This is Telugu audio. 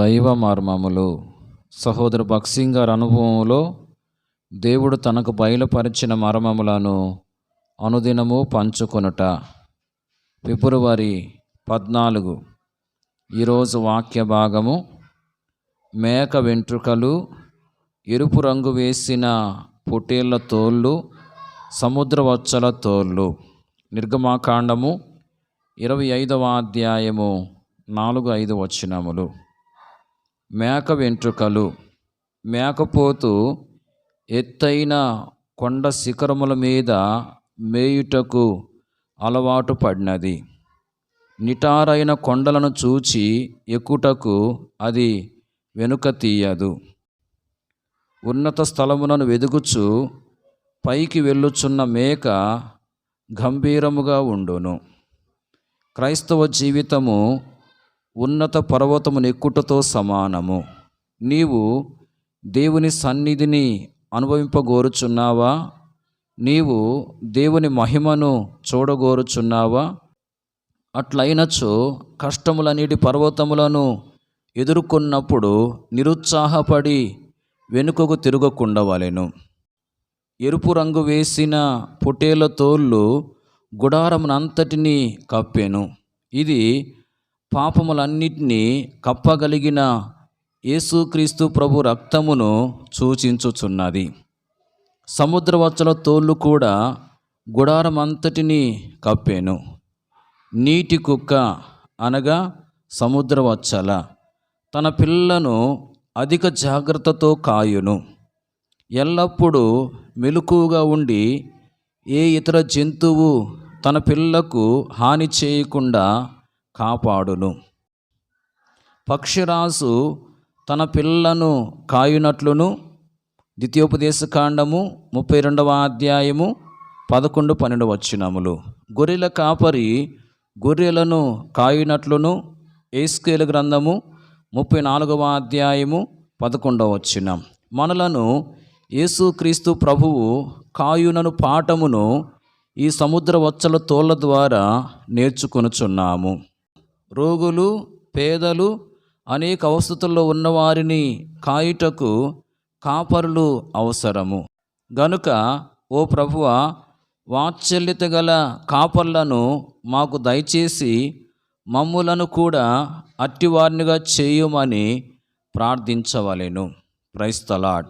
దైవ మర్మములు. సహోదరు భక్సింగ్ గారి అనుభవంలో దేవుడు తనకు బయలుపరిచిన మర్మములను అనుదినము పంచుకొనుట. ఫిబ్రవరి పద్నాలుగు. ఈరోజు వాక్య భాగము మేక వెంట్రుకలు ఎరుపు రంగు వేసిన పుటీళ్ళ తోళ్ళు సముద్రవచ్చల తోళ్ళు నిర్గమాకాండము ఇరవై ఐదవ అధ్యాయము నాలుగు ఐదు వచనములు. మేక వెంట్రుకలు మేకపోతు ఎత్తైన కొండ శిఖరముల మీద మేయుటకు అలవాటు పడినది. నిటారైన కొండలను చూచి ఎక్కుటకు అది వెనుక తీయదు. ఉన్నత స్థలములను వెదుగుచు పైకి వెళ్ళుచున్న మేక గంభీరముగా ఉండును. క్రైస్తవ జీవితము ఉన్నత పర్వతము నెక్కుటతో సమానము. నీవు దేవుని సన్నిధిని అనుభవింపగోరుచున్నావా? నీవు దేవుని మహిమను చూడగోరుచున్నావా? అట్లయినచో కష్టములనీటి పర్వతములను ఎదుర్కొన్నప్పుడు నిరుత్సాహపడి వెనుకకు తిరగకుండవలెను. ఎరుపు రంగు వేసిన పొటేల తోళ్ళు గుడారమునంతటినీ కప్పెను. ఇది పాపములన్నిటినీ కప్పగలిగిన యేసుక్రీస్తు ప్రభు రక్తమును సూచించుచున్నది. సముద్రవచ్చల తోళ్ళు కూడా గుడారమంతటిని కప్పెను. నీటి కుక్క అనగా సముద్రవచ్చల. తన పిల్లను అధిక జాగ్రత్తతో కాయును. ఎల్లప్పుడూ మెలకువగా ఉండి ఏ ఇతర జంతువు తన పిల్లకు హాని చేయకుండా కాపాడును. పక్షిరాజు తన పిల్లను కాయునట్లును. ద్వితీయోపదేశకాండము ముప్పై రెండవ అధ్యాయము పదకొండు పన్నెండు వచ్చినములు గొర్రెల కాపరి గొర్రెలను కాయునట్లును. ఏస్కేల గ్రంథము ముప్పై నాలుగవ అధ్యాయము పదకొండవ వచ్చినం మనలను యేసుక్రీస్తు ప్రభువు కాయునను పాఠమును ఈ సముద్ర వచ్చల తోళ్ళ ద్వారా నేర్చుకొనుచున్నాము. రోగులు పేదలు అనేక అవస్థతుల్లో ఉన్నవారిని కాయుటకు కాపరులు అవసరము. గనుక ఓ ప్రభువ వాత్సల్యత గల కాపర్లను మాకు దయచేసి మమ్ములను కూడా అట్టివారినిగా చేయమని ప్రార్థించవలెను. క్రైస్తలాడ్